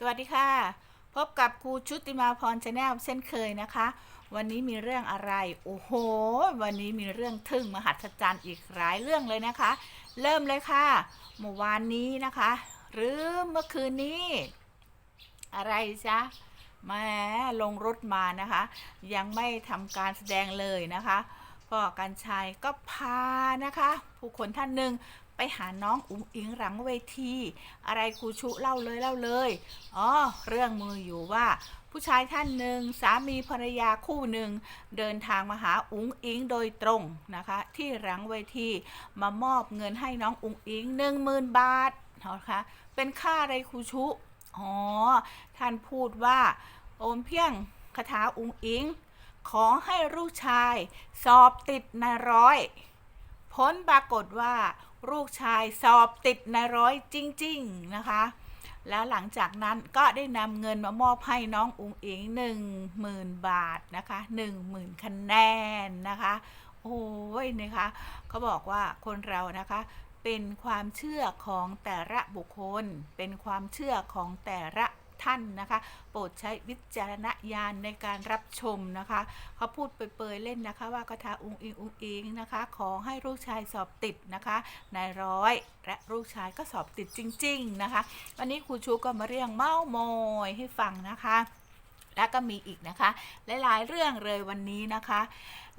สวัสดีค่ะ พบกับครูชุติมาพรชาแนลเช่นเคยนะคะ วันนี้มีเรื่องอะไร โอ้โห วันนี้มีเรื่องทึ่งมหัศจรรย์อีกหลายเรื่องเลยนะคะ เริ่มเลยค่ะ เมื่อวานนี้นะคะ หรือเมื่อคืนนี้ อะไรจ๊ะแม้ลงรถมานะคะ ยังไม่ทำการแสดงเลยนะคะพ่อกันชัยก็พานะคะ ผู้คนท่านหนึ่ง ไปหาน้องอุ๋งอิงหลังเวที อะไรครูชุเล่าเลยเล่าเลยอ๋อเรื่องมืออยู่ว่า ผู้ชายท่านหนึ่งสามีภรรยาคู่หนึ่งเดินทางมาหาอุ๋งอิงโดยตรงนะคะ ที่หลังเวทีมามอบเงินให้น้องอุ๋งอิงหนึ่งหมื่นบาทนะคะเป็นค่าอะไรครูชุอ๋อท่านพูดว่าโอมเพียงคาถาอุ๋งอิงขอให้ลูกชาย สอบติดในร้อย ผลปรากฏว่า ลูกชายสอบติดในร้อยจริง ๆ นะคะ แล้วหลังจากนั้นก็ได้นำเงินมามอบให้น้องอุ๋งอิงหนึ่งหมื่นบาทนะคะหนึ่งหมื่นคะแนนนะคะ โอ้ยนะคะเขาบอกว่าคนเรานะคะเป็นความเชื่อของแต่ละบุคคล เป็นความเชื่อของแต่ละ ท่านนะคะ โปรดใช้วิจารณญาณในการรับชมนะคะเขาพูดเปยๆเล่นนะคะ ว่าคาถาอุงอิงอุงอิงนะคะ ขอให้ลูกชายสอบติดนะคะนายร้อยและลูกชายก็สอบติดจริง ๆนะคะ วันนี้ครูชูก็มาเรียงเม้าโมยให้ฟังนะคะแล้วก็มีอีกนะคะ หลาย ๆ เรื่องเลยวันนี้นะคะ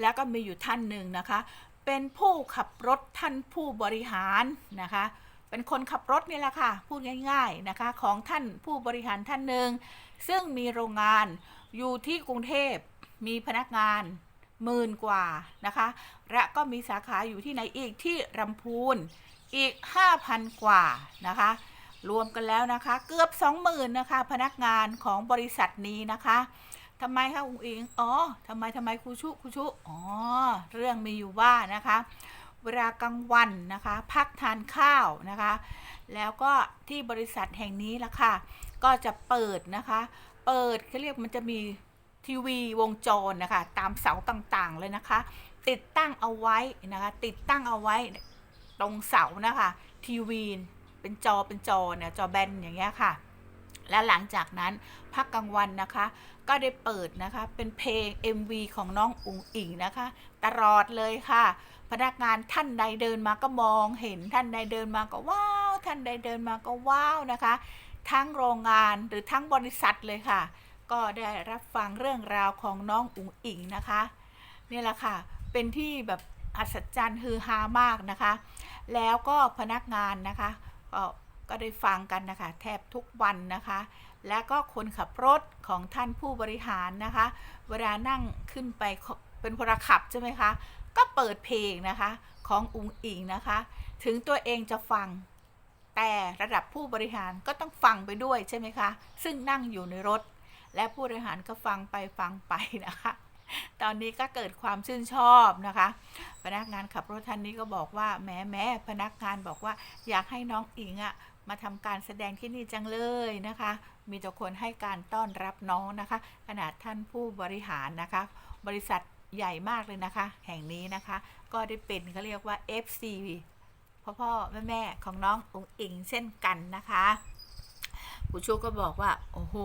แล้วก็มีอยู่ท่านหนึ่งนะคะ เป็นผู้ขับรถท่านผู้บริหารนะคะ เป็นคนขับรถนี่แหละค่ะ พูดง่ายๆนะคะ ของท่านผู้บริหารท่านหนึ่ง ซึ่งมีโรงงานอยู่ที่กรุงเทพมีพนักงานหมื่นกว่านะคะ และก็มีสาขาอยู่ที่ไหนอีกที่ลำพูนอีก 5,000 กว่านะคะ รวมกันแล้วนะคะ เกือบ 20,000นะคะ พนักงานของบริษัทนี้นะคะทำไมคะอุ๋งอิงอ๋อทำไมทำไมครูชุครูชุอ๋อเรื่องมีอยู่ว่านะคะ เวลากลางวันนะคะ พักทานข้าวนะคะ แล้วก็ที่บริษัทแห่งนี้ละค่ะ ก็จะเปิดนะคะ เปิดเขาเรียกมันจะมีทีวีวงจรนะคะ ตามเสาต่างๆเลยนะคะ ติดตั้งเอาไว้นะคะ ติดตั้งเอาไว้ตรงเสานะคะ ทีวีเป็นจอเป็นจอเนี่ยจอแบนอย่างเงี้ยค่ะ และหลังจากนั้นพักกลางวันนะคะ ก็ได้เปิดนะคะเป็นเพลง MV ของน้องอุ๋งอิงนะคะ ตลอดเลยค่ะ พนักงานท่านใดเดินมาก็มองเห็นท่านใดเดินมาก็ว้าว ท่านใดเดินมาก็ว้าวนะคะ ทั้งโรงงานหรือทั้งบริษัทเลยค่ะ ก็ได้รับฟังเรื่องราวของน้องอุ๋งอิงนะคะนี่แหละค่ะเป็นที่แบบอัศจรรย์ฮือฮามากนะคะ แล้วก็พนักงานนะคะ ก็ได้ฟังกันนะคะ แทบทุกวันนะคะ และก็คนขับรถของท่านผู้บริหารนะคะ เวลานั่งขึ้นไปเป็นพลขับใช่ไหมคะ ก็เปิดเพลงนะคะของอุงอิงนะคะ ถึงตัวเองจะฟัง แต่ระดับผู้บริหารก็ต้องฟังไปด้วยใช่ไหมคะ ซึ่งนั่งอยู่ในรถ และผู้บริหารก็ฟังไปฟังไปนะคะตอนนี้ก็เกิดความชื่นชอบนะคะ พนักงานขับรถท่านนี้ก็บอกว่าแม้แม้พนักงานบอกว่าอยากให้น้องอิงอะ มาทำการแสดงที่นี่จังเลยนะคะ มีแต่คนให้การต้อนรับน้องนะคะ ขนาดท่านผู้บริหารนะคะ บริษัทใหญ่มากเลยนะคะ แห่งนี้นะคะ ก็ได้เป็นเขาเรียกว่า FC พ่อพ่อแม่แม่ของน้ององอิงเช่นกันนะคะครูชูก็บอกว่า โอ้โห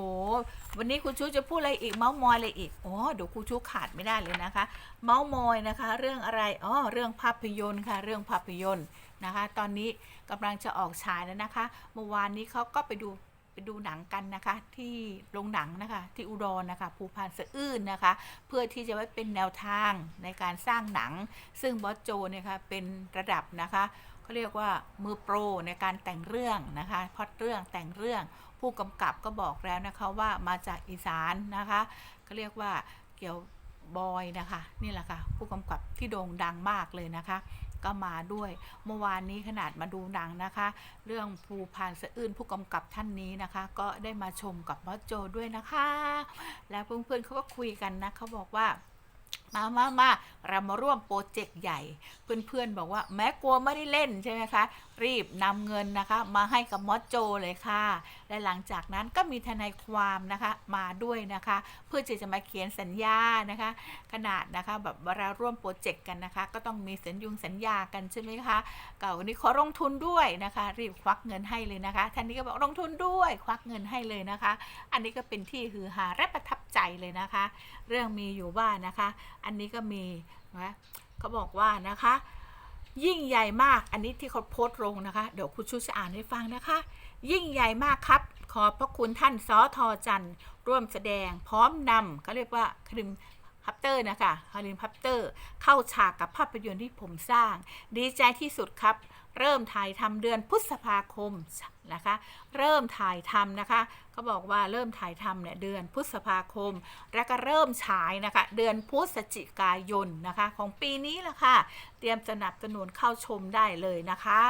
วันนี้ครูชูจะพูดอะไรอีกเมาส์มอยอะไรอีกอ๋อเดี๋ยวครูชูขาดไม่ได้เลยนะคะ เมาส์มอยนะคะ เรื่องอะไรอ๋อเรื่องภาพยนตร์ค่ะ เรื่องภาพยนตร์ นะคะ ตอนนี้กำลังจะออกฉายแล้วนะคะ เมื่อวานนี้เขาก็ไปดูไปดูหนังกันนะคะ ที่โรงหนังนะคะ ที่อุดรนะคะภูพานสะอื้นนะคะ เพื่อที่จะไว้เป็นแนวทางในการสร้างหนัง ซึ่งบอสโจเนี่ยค่ะเป็นระดับนะคะเขาเรียกว่ามือโปรในการแต่งเรื่องนะคะพอดเรื่องแต่งเรื่อง ผู้กำกับก็บอกแล้วนะคะว่ามาจากอีสานนะคะเขาเรียกว่าเกี่ยว บอยนะคะนี่แหละค่ะผู้กำกับที่โด่งดังมากเลยนะคะ ก็มาด้วยเมื่อวานนี้ขนาดมาดูหนังนะคะ เรื่องภูพานสะอื้นผู้กำกับท่านนี้นะคะ ก็ได้มาชมกับบอสโจด้วยนะคะ แล้วเพื่อนๆเขาก็คุยกันนะเขาบอกว่ามามามา เรามาร่วมโปรเจกต์ใหญ่ เพื่อนๆบอกว่าแม้กลัวไม่ได้เล่นใช่ไหมคะ รีบนำเงินนะคะ มาให้กับมอสโจเลยค่ะ และหลังจากนั้นก็มีทนายความนะคะมาด้วยนะคะ เพื่อที่จะมาเขียนสัญญานะคะ ขนาดนะคะแบบเวลาร่วมโปรเจกต์กันนะคะ ก็ต้องมีสัญญุงสัญญากันใช่ไหมคะเก่าวันนี้ขอลงทุนด้วยนะคะ รีบควักเงินให้เลยนะคะท่านนี้ก็บอกลงทุนด้วยควักเงินให้เลยนะคะ อันนี้ก็เป็นที่ฮือฮาและประทับใจเลยนะคะ เรื่องมีอยู่ว่านะคะ อันนี้ก็มี นะเขาบอกว่านะคะ ยิ่งใหญ่มากอันนี้ที่เขาโพสต์ลงนะคะ เดี๋ยวคุณชูจะอ่านให้ฟังนะคะ ยิ่งใหญ่มากครับ ขอบพระคุณท่านสอทอจันร่วมแสดงพร้อมนำเขาเรียกว่าคริมพับเตอร์นะคะคริมพับเตอร์ เข้าฉากกับภาพยนตร์ที่ผมสร้าง ดีใจที่สุดครับ เริ่มถ่ายทำเดือนพฤษภาคมนะคะ เริ่มถ่ายทำนะคะเขาบอกว่าเริ่มถ่ายทำเนี่ยเดือนพฤษภาคม แล้วก็เริ่มฉายนะคะ เดือนพฤศจิกายนนะคะ ของปีนี้ละค่ะ เตรียมสนับสนุนเข้าชมได้เลยนะคะ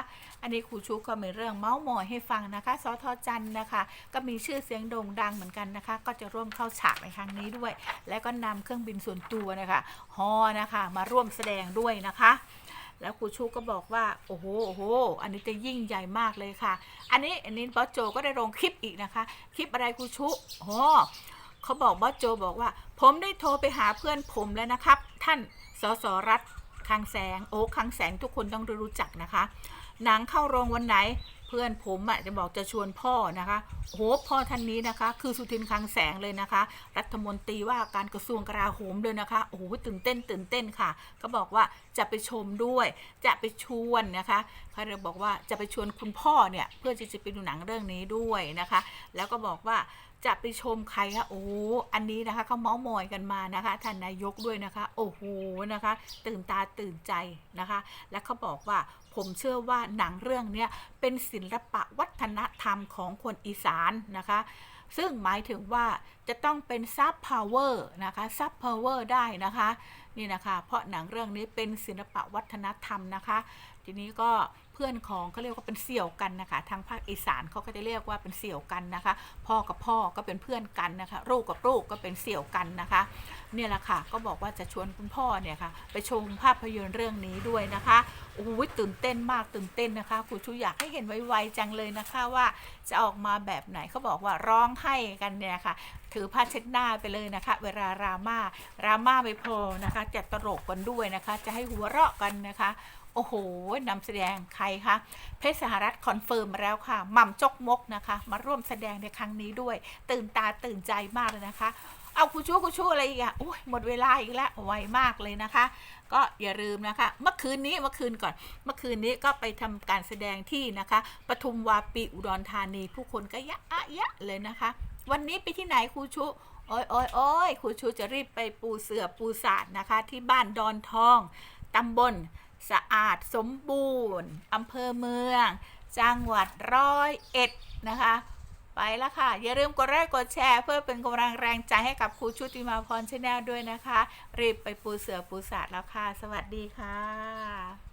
อันนี้ครูชุกก็มีเรื่องเมาส์มอยให้ฟังนะคะสทจันนะคะ ก็มีชื่อเสียงโด่งดังเหมือนกันนะคะ ก็จะร่วมเข้าฉากในครั้งนี้ด้วย และก็นำเครื่องบินส่วนตัวนะคะฮอนะคะมาร่วมแสดงด้วยนะคะ แล้วครูชูก็บอกว่าโอ้โหโอ้โหอันนี้จะยิ่งใหญ่มากเลยค่ะ อันนี้อันนี้บอสโจก็ได้ลงคลิปอีกนะคะ คลิปอะไรครูชูอ๋อเขาบอกบอสโจบอกว่า ผมได้โทรไปหาเพื่อนผมแล้วนะครับ ท่านสสรัฐคังแสงโอ้คังแสงทุกคนต้องรู้จักนะคะ หนังเข้าโรงวันไหน เพื่อนผมอะจะบอกจะชวนพ่อนะคะโอ้โหพ่อท่านนี้นะคะ คือสุทินคลังแสงเลยนะคะ รัฐมนตรีว่าการกระทรวงกลาโหมเลยนะคะโอ้โหตื่นเต้นตื่นเต้นค่ะเขาบอกว่าจะไปชมด้วย จะไปชวนนะคะเขาเลยบอกว่าจะไปชวนคุณพ่อเนี่ยเพื่อที่จะไปดูหนังเรื่องนี้ด้วยนะคะ แล้วก็บอกว่า จะไปชมใครคะโอ้โหอันนี้นะคะเขาเมาส์มอยกันมานะคะท่านนายกด้วยนะคะ โอ้โหนะคะ ตื่นตาตื่นใจนะคะ และเขาบอกว่าผมเชื่อว่าหนังเรื่องเนี้ยเป็นศิลปะวัฒนธรรมของคนอีสานนะคะ ซึ่งหมายถึงว่าจะต้องเป็นซับพาวเวอร์นะคะซับพาวเวอร์ได้นะคะ นี่นะคะ เพราะหนังเรื่องนี้เป็นศิลปะวัฒนธรรมนะคะ ทีนี้ก็เพื่อนของเขาเรียกว่าเป็นเสี่ยวกันนะคะทางภาคอีสานเขาก็จะเรียกว่าเป็นเสี่ยวกันนะคะ พ่อกับพ่อก็เป็นเพื่อนกันนะคะลูกกับลูกก็เป็นเสี่ยวกันนะคะ เนี่ยแหละค่ะก็บอกว่าจะชวนคุณพ่อเนี่ยค่ะไปชมภาพยนตร์เรื่องนี้ด้วยนะคะโอ้ยตื่นเต้นมากตื่นเต้นนะคะครูชูอยากให้เห็นไวๆจังเลยนะคะว่าจะออกมาแบบไหนเขาบอกว่าร้องไห้กันเนี่ยค่ะ ถือผ้าเช็ดหน้าไปเลยนะคะ เวลารามารามาไม่พอนะคะจะตลกกันด้วยนะคะ จะให้หัวเราะกันนะคะ โอ้โหนำแสดงใครคะเพชรสหรัฐคอนเฟิร์มมาแล้วค่ะหม่ำจกมกนะคะ มาร่วมแสดงในครั้งนี้ด้วย ตื่นตาตื่นใจมากเลยนะคะเอาครูชู้ครูชู้อะไรอีกอะโอ้ยหมดเวลาอีกแล้วไวมากเลยนะคะ ก็อย่าลืมนะคะ เมื่อคืนนี้เมื่อคืนก่อน เมื่อคืนนี้ก็ไปทำการแสดงที่นะคะปทุมวาปีอุดรธานี ผู้คนก็ยะอะยะเลยนะคะ วันนี้ไปที่ไหนครูชูโอ้ยโอ้ยโอ้ยครูชูจะรีบไปปูเสือปูสาดนะคะ ที่บ้านดอนทองตำบล สะอาดสมบูรณ์อำเภอเมือง จังหวัดร้อยเอ็ดนะคะ ไปแล้วค่ะ อย่าลืมกดไลค์กดแชร์ เพื่อเป็นกำลังแรงใจให้กับครูชุติมาพรชาแนลด้วยนะคะ รีบไปปูเสือปูสาดแล้วค่ะ สวัสดีค่ะ